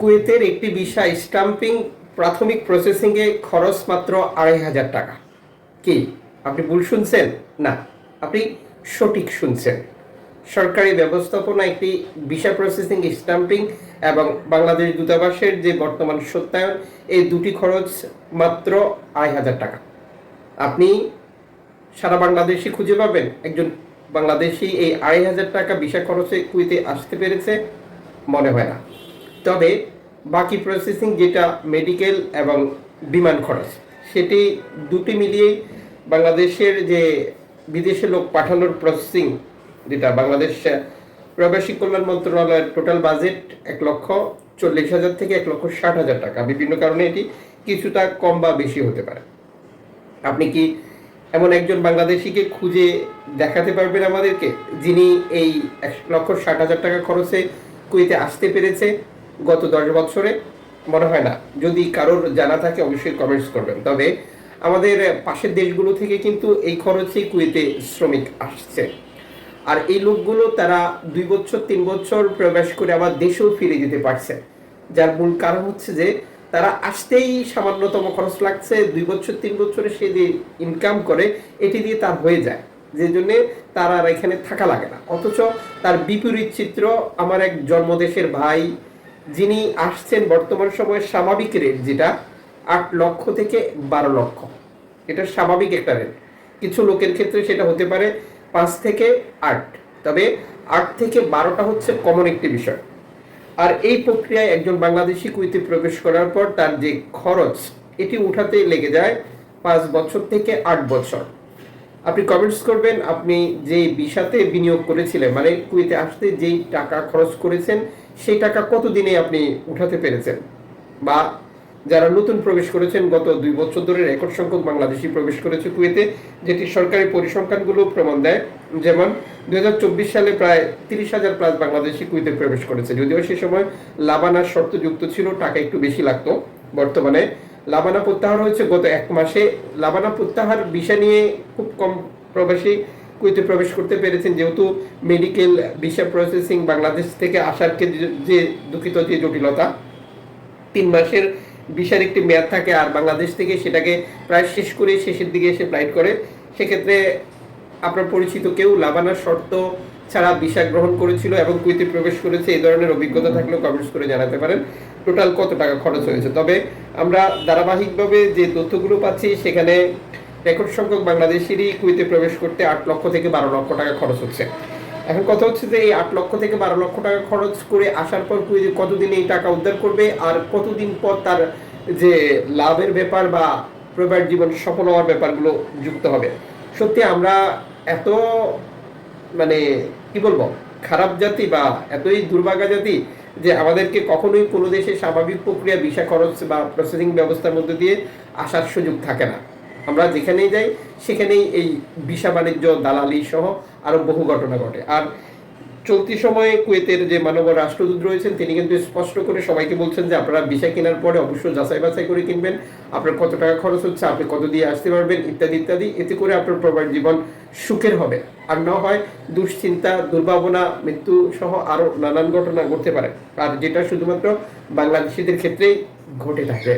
কুয়েতের একটি visa stamping প্রাথমিক প্রসেসিংয়ে খরচ মাত্র আড়াই হাজার টাকা। কি, আপনি ভুল শুনছেন? না, আপনি সঠিক শুনছেন। সরকারি ব্যবস্থাপনা একটি ভিসা প্রসেসিং, স্টাম্পিং এবং বাংলাদেশ দূতাবাসের যে বর্তমান সত্যায়ন, এই দুটি খরচ মাত্র আড়াই হাজার টাকা। আপনি সারা বাংলাদেশি খুঁজে পাবেন। একজন বাংলাদেশি এই আড়াই হাজার টাকা ভিসা খরচে কুইতে আসতে পেরেছে, মনে হয় না। তবে বাকি প্রসেসিং যেটা মেডিকেল এবং বিমান খরচ, সেটি দুটি মিলিয়েই বাংলাদেশের যে বিদেশে লোক পাঠানোর প্রসেসিং যেটা বাংলাদেশ প্রবাসী কল্যাণ মন্ত্রণালয়ের টোটাল বাজেট এক লক্ষ চল্লিশ হাজার থেকে এক লক্ষ ষাট হাজার টাকা। বিভিন্ন কারণে এটি কিছুটা কম বা বেশি হতে পারে। আপনি কি এমন একজন বাংলাদেশিকে খুঁজে দেখাতে পারবেন আমাদেরকে, যিনি এই এক লক্ষ ষাট হাজার টাকা খরচে কুয়েতে আসতে পেরেছে? গত দশ বছরে মনে হয় না। যদি কারোর জানা থাকে, অবশ্যই কমেন্টস করবেন। তবে আমাদের পাশের দেশগুলো থেকে কিন্তু এই খরচেই কুয়েতে শ্রমিক আসছে। আর এই লোকগুলো তারা দুই বছর, তিন বছর প্রবেশ করে আবার দেশেও ফিরে যেতে পারছে। যার মূল কারণ হচ্ছে যে, তারা আসতেই সামান্যতম খরচ লাগছে। দুই বছর, তিন বছরে সে যে ইনকাম করে, এটি দিয়ে তার হয়ে যায়। যে জন্যে তার আর এখানে থাকা লাগে না। অথচ তার বিপরীত চিত্র আমার এক জন্মদেশের ভাই যিনি আসছেন বর্তমান সময়ে স্বাভাবিক রেট যেটা আট লক্ষ থেকে বারো লক্ষ। এটা স্বাভাবিক একটা রেট কিছু লোকের ক্ষেত্রে সেটা হতে পারে পাঁচ থেকে আট। তবে আট থেকে বারোটা হচ্ছে কমন একটি বিষয়। আর এই প্রক্রিয়ায় একজন বাংলাদেশি কুইতে প্রবেশ করার পর তার যে খরচ, এটি উঠাতে লেগে যায় পাঁচ বছর থেকে আট বছর। আপনি কমেন্টস করবেন, আপনি যেই বিষাতে বিনিয়োগ করেছিলেন মানে কুয়েতে আসতে যেই টাকা খরচ করেছেন, সেই টাকা কত দিনে আপনি উঠাতে পেরেছেন? বা যারা নতুন প্রবেশ করেছেন, গত দুই বছর ধরে রেকর্ড সংখ্যক বাংলাদেশি প্রবেশ করেছে কুয়েতে, যেটি সরকারি পরিসংখ্যানগুলো প্রমাণ দেয়। যেমন, দুই হাজার চব্বিশ সালে প্রায় তিরিশ হাজার প্লাস বাংলাদেশি কুয়েতে প্রবেশ করেছে, যদিও সে সময় লাবানার শর্ত যুক্ত ছিল, টাকা একটু বেশি লাগতো বর্তমানে। লাবানা প্রত্যাহার হয়েছে। গত এক মাসে লাবানা প্রত্যাহার বিষয় নিয়ে খুব কম প্রবাসী কুয়েতে প্রবেশ করতে পেরেছেন। যেহেতু মেডিকেল ভিসা প্রসেসিং বাংলাদেশ থেকে আসার যে দুঃখিত যে জটিলতা, তিন মাসের ভিসার একটি মেয়াদ থাকে আর বাংলাদেশ থেকে সেটাকে প্রায় শেষ করে শেষের দিকে এসে ফ্লাইট করে। সেক্ষেত্রে আপনার পরিচিত কেউ লাবানার শর্ত ছাড়া ভিসা গ্রহণ করেছিল এবং কুইতে প্রবেশ করেছে, এই ধরনের অভিজ্ঞতা থাকলেও কমেন্টস করে জানাতে পারেন। টোটাল কত টাকা খরচ হয়েছে? তবে আমরা ধারাবাহিকভাবে যে তথ্যগুলো পাচ্ছি, সেখানে রেকর্ড সংখ্যক বাংলাদেশিরই কুইতে প্রবেশ করতে আট লক্ষ থেকে বারো লক্ষ টাকা খরচ হচ্ছে। এখন কথা হচ্ছে যে, এই আট লক্ষ থেকে বারো লক্ষ টাকা খরচ করে আসার পর কুইতে কতদিন এই টাকা উদ্ধার করবে আর কতদিন পর তার যে লাভের ব্যাপার বা প্রবাস জীবন সফল হওয়ার ব্যাপারগুলো যুক্ত হবে? সত্যি আমরা এত মানে কি বলব? খারাপ জাতি বা এতই দুর্ভাগা জাতি যে আমাদেরকে কখনোই কোনো দেশে স্বাভাবিক প্রক্রিয়া, ভিসা খরচ বা প্রসেসিং ব্যবস্থার মধ্যে দিয়ে আসার সুযোগ থাকে না। আমরা যেখানেই যাই, সেখানেই এই ভিসা বাণিজ্য, দালালি সহ আরও বহু ঘটনা ঘটে। আর চলতি সময়ে কুয়েতের যে মানব রাষ্ট্রদূত রয়েছেন, তিনি কিন্তু স্পষ্ট করে সবাইকে বলছেন যে আপনারা ভিসা কেনার পরে অবশ্যই যাচাই বাছাই করে কিনবেন। আপনার কত টাকা খরচ হচ্ছে, আপনি কত দিয়ে আসতে পারবেন, ইত্যাদি ইত্যাদি। এতে করে আপনার প্রবাস জীবন সুখের হবে। আর না হয় দুশ্চিন্তা, দুর্ভাবনা, মৃত্যু সহ আরও নানান ঘটনা ঘটতে পারে। আর যেটা শুধুমাত্র বাংলাদেশিদের ক্ষেত্রেই ঘটে থাকে